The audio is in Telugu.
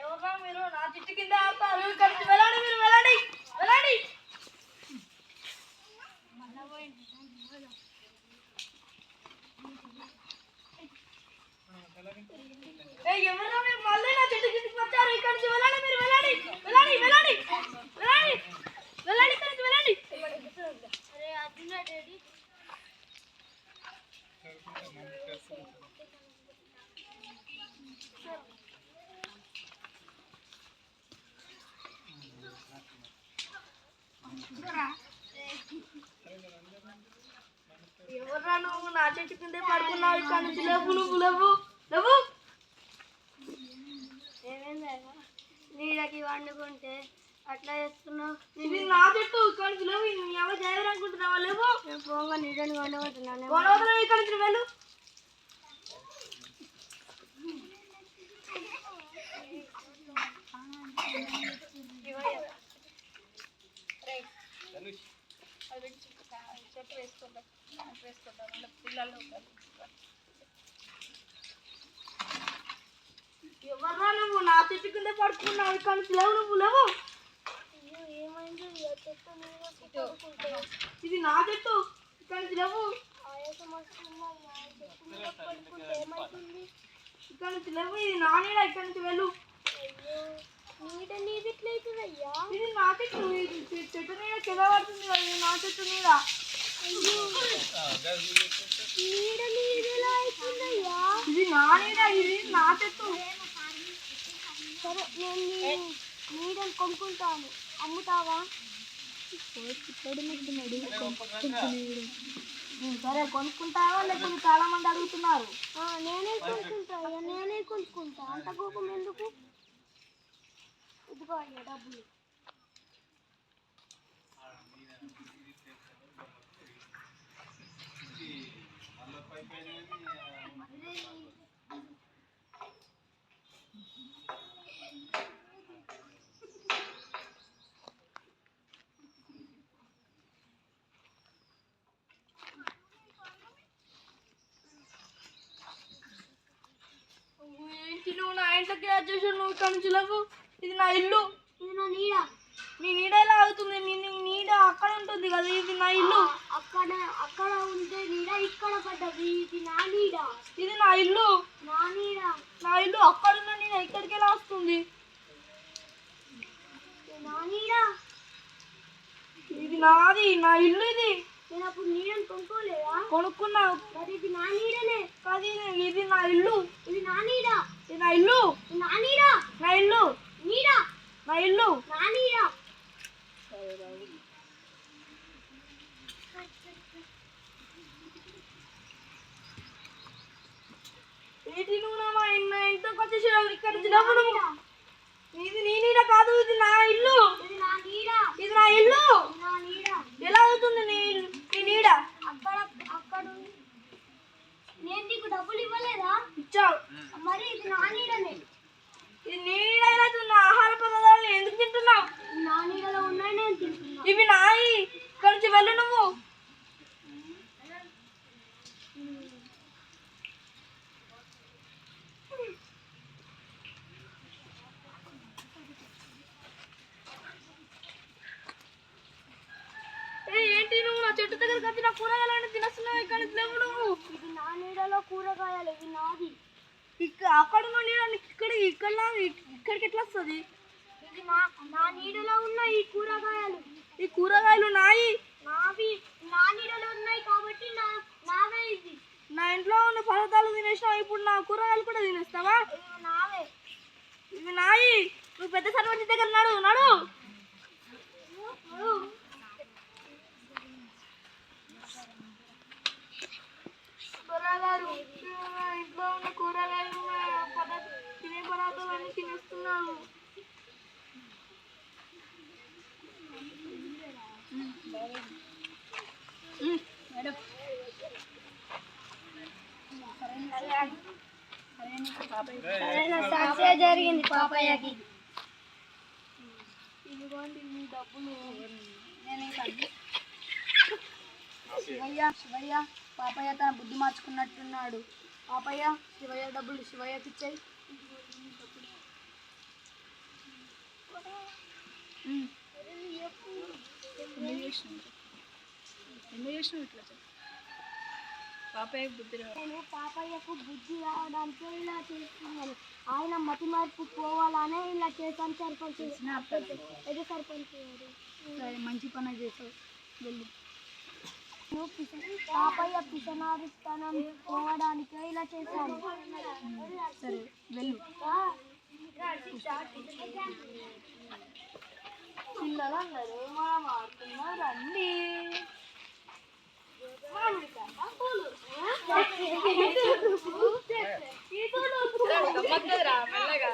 ఎవరా మీరు? నా చిట్టు కింద ఆపారు ఇక్కడి నుంచి వెళ్ళండి మీరు వెళ్ళండి. వెళ్ళండి. ఏయ్, ఎవరా మీరు? మళ్ళీ నా చిట్టు కిందకి వచ్చారు. ఇక్కడి నుంచి వెళ్ళండి మీరు వెళ్ళండి. వెళ్ళండి వెళ్ళండి. వెళ్ళండి. వెళ్ళండి ఇక్కడి నుంచి వెళ్ళండి. అరే అర్జున డాడీ ఎవర్రా నువ్వు? నా చెట్టు కిందే పడుకున్నావు ఇక్కడ నుంచి లేవు నువ్వు లేవు లేవు. నీడకి వండుకుంటే అట్లా చేస్తున్నావు. ఇది నా చెట్టు ఇక్కడ నుంచి లేవు. ఎవరు చేయాలనుకుంటున్నావా లేవు. నేను పోగా నీడని వండబోతున్నాను గొడవలు ఇక్కడ నుంచి వెళ్ళు. చెట్టు వేసుకుంటాం వేసుకుంటాం పిల్లలు ఎవర్రా నువ్వు? నా చెట్టు కింద పడుకున్నావు. ఇక్కడ నుంచి లేవు నువ్వు లేవు. ఏమైంది చెట్టు ఇది నా చెట్టు ఇక్కడ నుంచి లేవు. పడుకుంటే ఏమవుతుంది ఇక్కడ నుంచి లేవు. ఇది నా ఇక్కడ నుంచి వెళ్ళు అయ్యో నీడ నీది ఎట్లయితుందయ్యా ఇది నా చెట్టు ఇది చెట్టు నీడ కింద పడుతుంది కదా ఇది నా చెట్టు నీడ నీడ నీది ఎలా అవుతుందయ్యా. ఇది నా నీడ ఇది నా చెట్టు. సరే నేను నీడని కొనుక్కుంటాను. అమ్ముతావా? సరే కొనుక్కుంటావా? లేకపోతే చాలా మంది అడుగుతున్నారు నేనే కొనుక్కుంటా నేనే కొనుక్కుంటా. అంత కోపం ఎందుకు? డబ్బులు నువ్వు ఏంటి నువ్వు నా ఇంట్లోకి వచ్చేసి నువ్వు ఇక్కడ నుంచి లేవు. ఇది నా ఇల్లు. నా నీడ. నీ నీడ ఎలా అవుతుంది? నీ నీడ అక్కడ ఉంటుంది కదా ఇది నా ఇల్లు. అక్కడ అక్కడ ఉంటే నీడ ఇక్కడ పడ్డది ఇది నా నీడ. ఇది నా ఇల్లు. నా నీడ. నా ఇల్లు అక్కడ ఉన్న నీడ ఇక్కడికి ఎలా వస్తుంది నా నీడ. ఇది నాది నా ఇల్లు ఇది. నేను అప్పుడు నీడని కొనుక్కోలేదా? కొనుక్కున్నావు మరి ఇది నా నీడనే. కానీ ఇది నా ఇల్లు. ఇది నా నీడ. ఇది నా ఇల్లు. నా నీడ. నా ఇల్లు. నా ఇల్లు. ఏంటి నువ్వు మా ఇన్- నా ఇంట్లోకి వచ్చేసావు ఇక్కడ నువ్వు ఇది నీ నీడ. కాదు ఇది నా ఇల్లు. ఇది నా నీడ. ఇది నా ఇల్లు. ఇది నా నీడ. ఎలా అవుతుంది నీ నీ నీడ? అక్కడ అక్కడ. నేను నీకు డబ్బులు ఇవ్వలేదా? ఇచ్చావు. మరి ఇది నా నీడనే. ఇది నీడ ఎలా అవుతుంది? ఎందుకు తింటున్నావు ఇవి నాయి. నుంచి వెళ్ళు నువ్వు. ఏంటి నువ్వు? నా చెట్టు దగ్గరికి వచ్చి నా కూరగాయలు తినేస్తున్నావు ఇక్కడ లేవు నువ్వు. ఇది నా నీడలో కూరగాయలు ఇది నాది. ఇక్కడ అక్కడ నీడ ఇక్కడ ఇక్కడ ఇక్కడికి ఎట్లా వస్తుంది? నా నా నీడలో ఉన్న ఈ కూరగాయలు. ఈ కూరగాయలు నాయి? నావి నా నీడలో ఉన్నాయి కాబట్టి నా నావే ఇది నా ఇంట్లో ఉన్న పదార్థాలు తినేసినావు ఇప్పుడు నా కూరగాయలు కూడా తినేస్తావా? నావే. ఇవి నాయి. నువ్వు పెద్ద సర్పంచ్ దగ్గర నడు నడు. కూరగాయలు ఇంట్లో ఉన్న కూరగాయలు తినే పదార్థాలు అన్ని సక్సెస్ జరిగింది పాపయ్యకి ఇదిగోండి మీ డబ్బులు శివయ్య శివయ్య పాపయ్య తన బుద్ధి మార్చుకున్నట్టున్నాడు పాపయ్య శివయ్య డబ్బులు శివయ్యకి ఇచ్చాయి ఎందుకు చేసినావు ఎందుకు చేసినావు ఇట్లా చెప్పు పాపయ్య బుద్ధి నేను పాపయ్యకు బుద్ధి రావడానికి ఇలా చేస్తున్నాను. ఆయన మతి మార్పు పోవాలనే ఇలా చేశాను సర్పంచ్. ఎదు సర్పంచ్ గారు. సరే మంచి పని చేసావు. వెళ్ళు. పిస- పాపయ్య పిసనారితనం పోవడానికే ఇలా చేశాను. సరే వెళ్ళు. పిల్లలందరూ మనం ఆడుతున్నారు రండి మెల్లగా